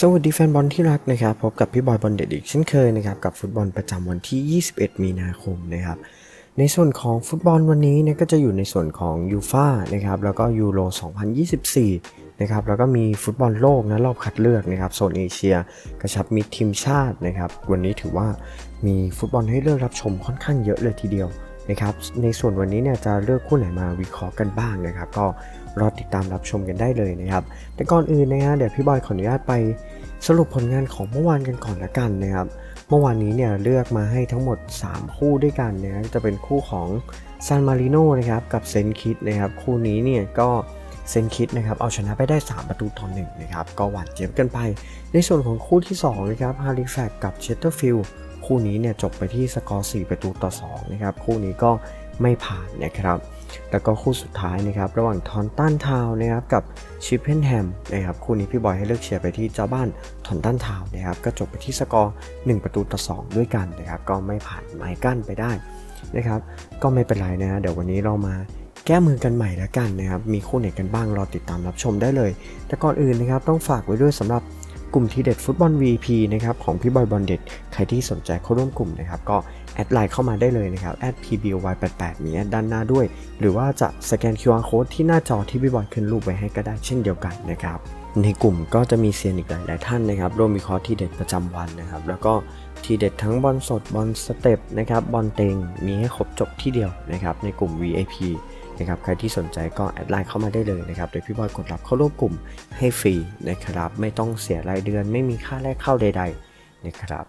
สวัสดีแฟนบอลที่รักนะครับพบกับพี่บอยบอลเด็ดอีกเช่นเคยนะครับกับฟุตบอลประจำวันที่ 21 มีนาคมนะครับในส่วนของฟุตบอลวันนี้เนี่ยก็จะอยู่ในส่วนของยูฟ่านะครับแล้วก็ยูโร 2024 นะครับแล้วก็มีฟุตบอลโลกนะรอบคัดเลือกนะครับโซนเอเชียกระชับมิตรทีมชาตินะครับวันนี้ถือว่ามีฟุตบอลให้เลือกรับชมค่อนข้างเยอะเลยทีเดียวนะครับในส่วนวันนี้เนี่ยจะเลือกคู่ไหนมาวิเคราะห์กันบ้างนะครับ ก็ รอติดตามรับชมกันได้เลยนะครับ แต่ก่อนอื่นนะฮะเดี๋ยวพี่บอยขออนุญาตไปสรุปผลงานของเมื่อวานกันก่อนละกันนะครับ เมื่อวานนี้เนี่ยเลือกมาให้ทั้งหมด 3 คู่ด้วยกันนะจะเป็นคู่ของซานมาริโนนะครับกับเซนคิดนะครับคู่นี้เนี่ยก็เซนคิดนะครับเอาชนะไปได้ 3 ประตูต่อหนึ่งนะครับก็หวานเจี๊ยบกันไป ในส่วนของคู่ที่2นะครับฮาริแฟกกับเชสเตอร์ฟิลด์คู่นี้เนี่ยจบไปที่สกอร์4ประตูต่อ2นะครับคู่นี้ก็ไม่ผ่านนะครับ แล้วก็คู่สุดท้ายนะครับระหว่างทอนตันทาวนะครับกับชิปเพนแฮมนะครับคู่นี้พี่บอยให้เลือกเชียร์ไปที่เจ้าบ้านทอนตันทาวนะครับก็จบไปที่สกอร์ 1 ประตูต่อ 2 ด้วยกันนะครับก็ไม่ผ่านไม้กั้นไปได้นะครับก็ไม่เป็นไรนะเดี๋ยววันนี้เรามาแก้มือกันใหม่แล้วกันนะครับมีคู่ไหนกันบ้างรอติดตามรับชมได้เลย แต่ก่อนอื่นนะครับต้องฝากไว้ด้วยสำหรับ ลุ่มทีเด็ดฟุตบอล VP นะครับของพี่บอยบอลเด็ดใครที่สนใจเข้าร่วมกลุ่มนะครับก็แอดไลน์เข้ามาได้เลยนะครับ @pboy88 มีแอดด้านหน้าด้วย หรือว่าจะสแกน QR code ที่หน้าจอที่พี่บอยขึ้นรูปไว้ให้ก็ได้เช่นเดียวกันนะครับในกลุ่มก็จะมีเซียนอีกหลาย ๆ ท่านนะครับร่วมวิเคราะห์ทีเด็ดประจำวันนะครับ แล้วก็ทีเด็ดทั้งบอลสดบอลสเต็ปนะครับบอลเต็งมีให้ครบจบที่เดียวนะครับในกลุ่ม VIP นะครับใครที่สนใจก็แอดไลน์เข้ามาได้เลยนะครับเดี๋ยพี่บอยกดรับเข้าร่วมกลุ่มให้ฟรีนะครับไม่ต้องเสียรายเดือน ไม่มีค่าแรกเข้าใด ๆนะครับ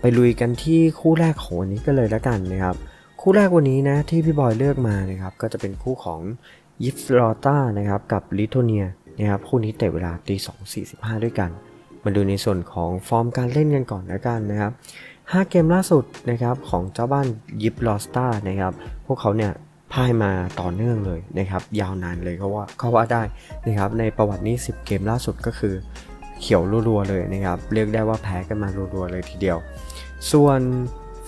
ไปลุยกันที่คู่แรกของวันนี้กันเลยแล้วกันนะครับคู่แรกวันนี้นะที่พี่บอยเลือกมานะครับก็จะเป็นคู่ของยิปลอต้านะครับกับลิโทเนียนะครับคู่นี้เตะเวลาตีสองสี่สิบห้าด้วยกัน มาดูในส่วนของฟอร์มการเล่นกันก่อนแล้วกันนะครับ5เกมล่าสุดนะครับของเจ้าบ้านยิปลอสตานะครับพวกเขาเนี่ย พ่ายมาต่อเนื่องเลยนะครับ ยาวนานเลยเขาว่าเขาว่าได้นะครับ ในประวัตินี้ 10 เกมล่าสุดก็คือเขียวรัวๆเลยนะครับ เรียกได้ว่าแพ้กันมารัวๆเลยทีเดียว ส่วน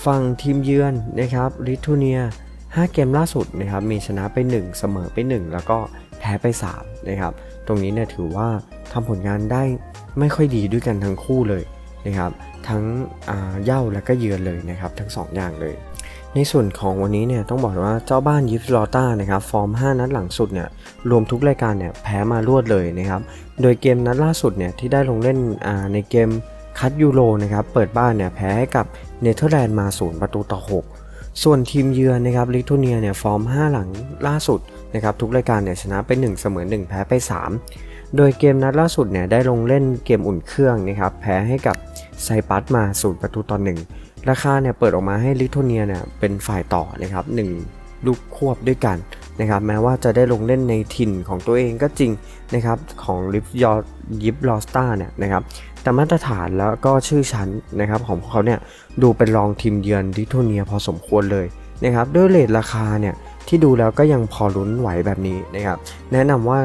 ฝั่งทีมเยือนนะครับลิทัวเนีย 5 เกมล่าสุดนะครับ มีชนะไป 1 เสมอไป 1 แล้วก็แพ้ไป 3 นะครับ ตรงนี้เนี่ยถือว่าทำผลงานได้ไม่ค่อยดีด้วยกันทั้งคู่เลยนะครับ ทั้งเย่าและก็เยือนเลยนะครับ ทั้ง 2 อย่างเลย ในส่วนของวันนี้เนี่ยต้องบอกว่าเจ้าบ้านยิปลอต้านะครับฟอร์ม 5 นัดหลังสุดเนี่ยรวมทุกรายการเนี่ยแพ้มารวดเลยนะครับโดยเกมนัดล่าสุดเนี่ยที่ได้ลงเล่นในเกมคัดยูโรนะครับเปิดบ้านเนี่ยแพ้ให้กับเนเธอร์แลนด์มาศูนย์ประตูต่อ 6 ส่วนทีมเยือนนะครับลิทัวเนียเนี่ยฟอร์ม 5 หลังล่าสุดนะครับทุกรายการเนี่ยชนะไป 1 เสมอ 1 แพ้ไป 3 โดยเกมนัดล่าสุดเนี่ยได้ลงเล่นเกมอุ่นเครื่องนะครับแพ้ให้กับไซปัสมาศูนย์ประตูต่อ 1 ราคาเนี่ยเปิดออกมาให้ลิทัวเนียเนี่ยเป็นฝ่ายต่อนะครับ1ลูกควบด้วยกันนะครับแม้ว่าจะได้ลงเล่นในถิ่นของตัวเองก็จริงนะครับของลิฟยอยิปลอสตาเนี่ยนะครับแต่มาตรฐานแล้วก็ชื่อชั้นนะครับของพวกเขาเนี่ยดูเป็นรองทีมเยือนลิทัวเนียพอสมควรเลยนะครับด้วยเลทราคาเนี่ยที่ดูแล้วก็ยังพอลุ้นไหวแบบนี้นะครับแนะนำว่า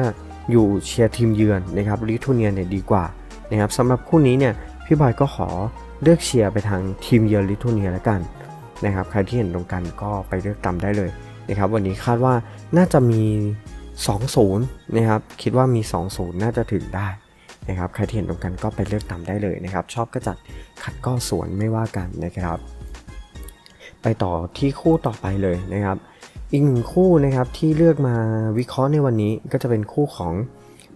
อยู่เชียร์ทีมเยือนนะครับลิทัวเนียเนี่ยดีกว่านะครับสำหรับคู่นี้เนี่ยพี่บอยก็ขอ เลือกเชียร์ไปทางทีมเยือนลิทัวเนียแล้วกันนะครับใครที่เห็นตรงกันก็ไปเลือกตามได้เลยนะครับวันนี้คาดว่าน่าจะมี 2-0นะครับคิดว่ามี 2-0 น่าจะถึงได้นะครับใครที่เห็นตรงกันก็ไปเลือกตามได้เลยนะครับ ชอบก็จัดขัดก็สวนไม่ว่ากันนะครับ ไปต่อที่คู่ต่อไปเลยนะครับ อีกหนึ่งคู่นะครับที่เลือกมาวิเคราะห์ในวันนี้ก็จะเป็นคู่ของ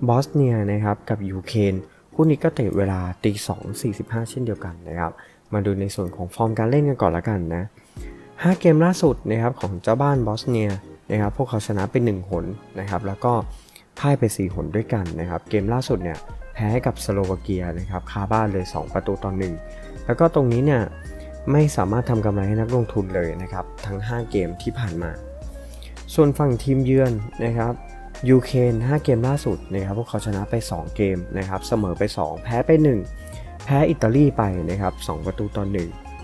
บอสเนียนะครับกับยูเครน คู่นี้ก็เตะเวลาตีสองสี่สิบห้าเช่นเดียวกันนะครับ มาดูในส่วนของฟอร์มการเล่นกันก่อนละกันนะ5เกมล่าสุดนะครับของเจ้าบ้านบอสเนียนะครับพวกเขาชนะไป1หนนะครับ แล้วก็พ่ายไป4หนด้วยกันนะครับ เกมล่าสุดเนี่ยแพ้กับสโลวาเกียนะครับคาบ้านเลย 2 ประตูต่อ1แล้วก็ตรงนี้เนี่ยไม่สามารถทำกำไรให้นักลงทุนเลยนะครับ ทั้ง 5 เกมที่ผ่านมา ส่วนฝั่งทีมเยือนนะครับ ยูเครน5เกมล่าสุดนะครับพวกเขาชนะไป 2 เกมนะครับเสมอไป 2 แพ้ไป 1 แพ้อิตาลีไปนะครับ2ประตูต่อ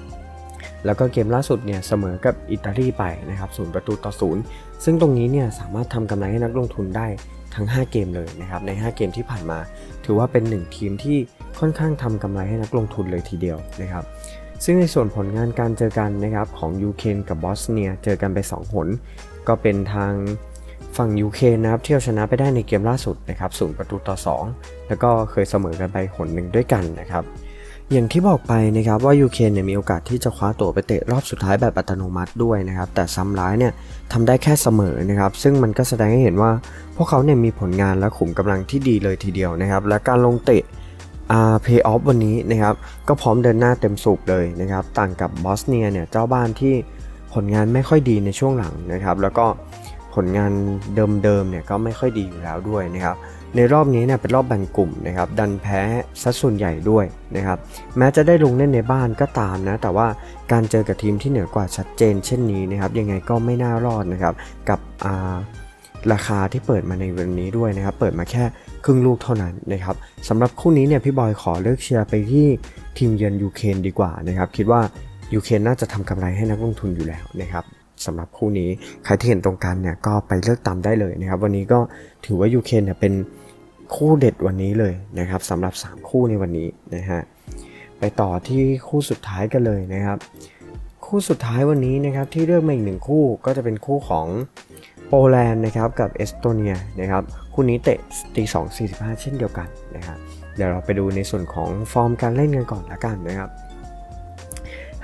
1แล้วก็เกมล่าสุดเนี่ยเสมอกับอิตาลีไปนะครับศูนย์ประตูต่อศูนย์ซึ่งตรงนี้เนี่ยสามารถทำกำไรให้นักลงทุนได้ทั้ง 5 เกมเลยนะครับใน 5 เกมที่ผ่านมา ถือว่าเป็น 1 ทีมที่ค่อนข้างทำกำไรให้นักลงทุนเลยทีเดียวนะครับซึ่งในส่วนผลงานการเจอกันนะครับของยูเครนกับบอสเนียเจอกันไป 2 หน ก็เป็นทาง ฝั่งยูเครนนะครับที่เอาชนะไปได้ในเกมล่าสุดนะครับศูนย์ประตูต่อ 2 แล้วก็เคยเสมอกันไปหนหนึ่งด้วยกันนะครับอย่างที่บอกไปนะครับว่ายูเครนเนี่ยมีโอกาสที่จะคว้าตั๋วไปเตะรอบสุดท้ายแบบอัตโนมัติด้วยนะครับแต่ซ้ำร้ายเนี่ยทำได้แค่เสมอนะครับซึ่งมันก็แสดงให้เห็นว่า พวกเขาเนี่ยมีผลงานและขุมกำลังที่ดีเลยทีเดียวนะครับและการลงเตะอ่าเพย์ออฟวันนี้นะครับก็พร้อมเดินหน้าเต็มสูบเลยนะครับต่างกับบอสเนียเนี่ยเจ้าบ้านที่ผลงานไม่ค่อยดีในช่วงหลังนะครับแล้วก็ ผลงานเดิมๆเนี่ยก็ไม่ค่อยดีอยู่แล้วด้วยนะครับ ในรอบนี้เนี่ยเป็นรอบแบ่งกลุ่มนะครับ ดันแพ้ซะส่วนใหญ่ด้วยนะครับ แม้จะได้ลงเล่นในบ้านก็ตามนะ แต่ว่าการเจอกับทีมที่เหนือกว่าชัดเจน เช่นนี้นะครับ ยังไงก็ไม่น่ารอดนะครับ กับาราคาที่เปิดมาในวันนี้ด้วยนะครับ เปิดมาแค่ครึ่งลูกเท่านั้นนะครับสำหรับคู่นี้เนี่ยพี่บอยขอเลือกเชียร์ไปที่ทีมเยือนยูเครนดีกว่านะครับ คิดว่ายูเครนน่าจะทำกำไรให้นักลงทุนอยู่แล้วนะครับ สำหรับคู่นี้ ใครที่เห็นตรงกันเนี่ยก็ไปเลือกตามได้เลยนะครับ วันนี้ก็ถือว่ายูเครนเนี่ยเป็นคู่เด็ดวันนี้เลยนะครับสำหรับ 3 คู่ในวันนี้นะฮะไปต่อที่คู่สุดท้ายกันเลยนะครับ คู่สุดท้ายวันนี้นะครับที่เลือกมาอีกหนึ่งคู่ก็จะเป็นคู่ของโปแลนด์นะครับกับเอสโตเนียนะครับคู่นี้เตะตีสองสี่สิบห้าเช่นเดียวกันนะครับเดี๋ยวเราไปดูในส่วนของฟอร์มการเล่นกันก่อนละกันนะครับ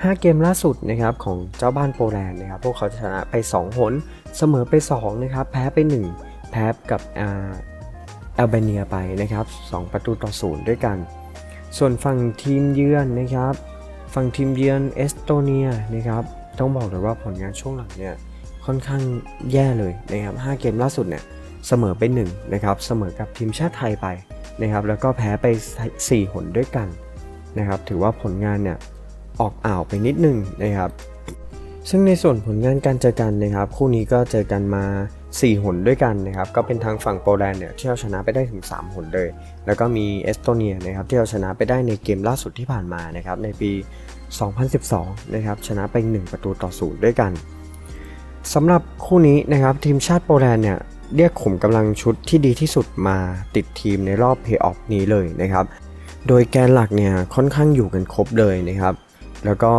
5 เกมล่าสุดนะครับของเจ้าบ้านโปแลนด์นะครับพวกเขาชนะไป 2 หน เสมอไป 2 นะครับ แพ้ไป 1 แพ้กับอาแอลเบเนียไปนะครับ 2 ประตูต่อศูนย์ด้วยกัน ส่วนฝั่งทีมเยือนนะครับ ฝั่งทีมเยือนเอสโตเนียนะครับ ต้องบอกเลยว่าผลงานช่วงหลังเนี่ยค่อนข้างแย่เลยนะครับ 5 เกมล่าสุดเนี่ยเสมอไป1นะครับ เสมอกับทีมชาติไทยไปนะครับ แล้วก็แพ้ไป 4 หนด้วยกันนะครับ ถือว่าผลงานเนี่ย ออกอ่าวไปนิดนึงนะครับ ซึ่งในส่วนผลงานการเจอกันนะครับ คู่นี้ก็เจอกันมา 4 หนด้วยกันนะครับ ก็เป็นทางฝั่งโปแลนด์เนี่ยที่เอาชนะไปได้ถึง 3 หนเลย แล้วก็มีเอสโตเนียนะครับที่เอาชนะไปได้ในเกมล่าสุดที่ผ่านมานะครับในปี 2012 นะครับชนะไป 1 ประตูต่อศูนย์ด้วยกันสำหรับคู่นี้นะครับทีมชาติโปแลนด์เนี่ยเรียกขุมกำลังชุดที่ดีที่สุดมาติดทีมในรอบเพย์ออฟนี้เลยนะครับ โดยแกนหลักเนี่ยค่อนข้างอยู่กันครบเลยนะครับ แล้วก็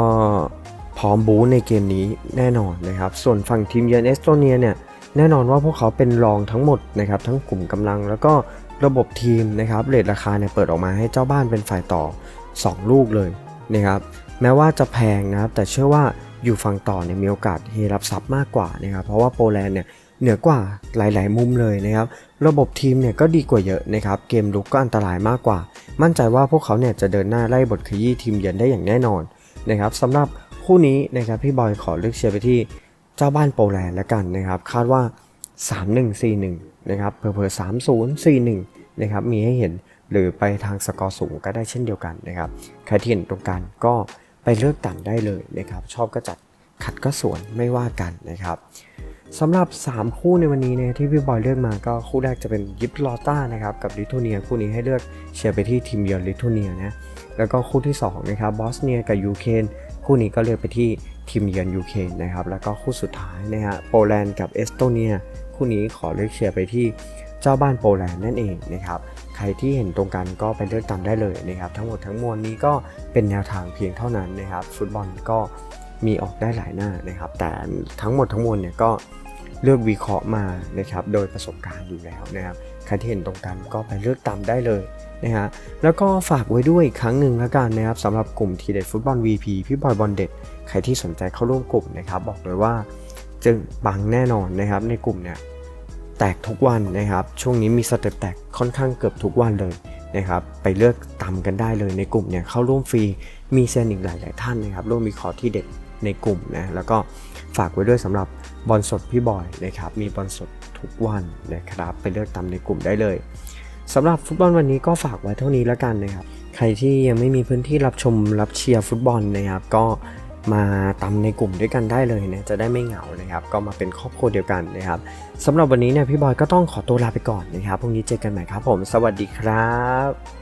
พร้อมบู๊ในเกมนี้แน่นอนนะครับ ส่วนฝั่งทีมเยือนเอสโตเนียเนี่ยแน่นอนว่าพวกเขาเป็นรองทั้งหมดนะครับทั้งกลุ่มกำลังแล้วก็ระบบทีมนะครับเรทราคาเนี่ยเปิดออกมาให้เจ้าบ้านเป็นฝ่ายต่อ 2 ลูกเลยนะครับแม้ว่าจะแพงนะครับแต่เชื่อว่าอยู่ฝั่งต่อเนี่ยมีโอกาสเฮรับทรัพย์มากกว่านะครับเพราะว่าโปแลนด์เนี่ยเหนือกว่าหลาย ๆ มุมเลยนะครับระบบทีมเนี่ยก็ดีกว่าเยอะนะครับเกมลุกก็อันตรายมากกว่า มั่นใจว่าพวกเขาเนี่ยจะเดินหน้าไล่บทขยี้ทีมเยือนได้อย่างแน่นอน นะครับสำหรับคู่นี้นะครับพี่บอยขอเลือกเชียร์ไปที่เจ้าบ้านโปแลนด์แล้วกันนะครับ คาดว่า 3-1-4-1 นะครับเพอเพอ3-0-4-1 นะครับมีให้เห็นหรือไปทางสกอร์สูงก็ได้เช่นเดียวกันนะครับใครที่เห็นตรงกันก็ไปเลือกต่ำได้เลยนะครับ ชอบก็จัดขัดก็สวนไม่ว่ากันนะครับสำหรับ 3 คู่ในวันนี้เนี่ยที่พี่บอยเลือกมาก็คู่แรกจะเป็นยิปลอต้านะครับกับลิทัวเนียคู่นี้ให้เลือกเชียร์ไปที่ทีมเยือนลิทัวเนียนะ แล้วก็คู่ที่2นะครับบอสเนียกับยูเครนคู่นี้ก็เลือกไปที่ทีมเยือนยูเครนนะครับแล้วก็คู่สุดท้ายนะฮะโปแลนด์กับเอสโตเนีย คู่นี้ขอเลือกเชียร์ไปที่เจ้าบ้านโปแลนด์นั่นเองนะครับใครที่เห็นตรงกันก็ไปเลือกตามได้เลยนะครับทั้งหมดทั้งมวลนี้ก็เป็นแนวทางเพียงเท่านั้นนะครับฟุตบอลก็มีออกได้หลายหน้านะครับ แต่ทั้งหมดทั้งมวลเนี่ยก็เลือกวิเคราะห์มานะครับโดยประสบการณ์อยู่แล้วนะครับใครที่เห็นตรงกันก็ไปเลือกตามได้เลย นะฮะแล้วก็ฝากไว้ด้วยอีกครั้งหนึ่งแล้วกันนะครับสำหรับกลุ่มทีเด็ดฟุตบอล VP พี่บอยบอลเด็ดใครที่สนใจเข้าร่วมกลุ่มนะครับบอกเลยว่าจึงบังแน่นอนนะครับในกลุ่มเนี่ยแตกทุกวันนะครับช่วงนี้มีสเต็ปแตกค่อนข้างเกือบทุกวันเลยนะครับไปเลือกตามกันได้เลยในกลุ่มเนี่ยเข้าร่วมฟรีมีเซนอีกหลายๆท่านนะครับร่วมวิเคราะห์ที่เด็ดในกลุ่มนะแล้วก็ฝากไว้ด้วยสำหรับบอลสดพี่บอยนะครับมีบอลสดทุกวันนะครับไปเลือกตามในกลุ่มได้เลย สำหรับฟุตบอลวันนี้ก็ฝากไว้เท่านี้แล้วกันนะครับ ใครที่ยังไม่มีพื้นที่รับชมรับเชียร์ฟุตบอลนะครับ ก็มาตามในกลุ่มด้วยกันได้เลยนะจะได้ไม่เหงานะครับ ก็มาเป็นครอบครัวเดียวกันนะครับสำหรับวันนี้เนี่ยพี่บอยก็ต้องขอตัวลาไปก่อนนะครับพรุ่งนี้เจอกันใหม่ครับผม สวัสดีครับ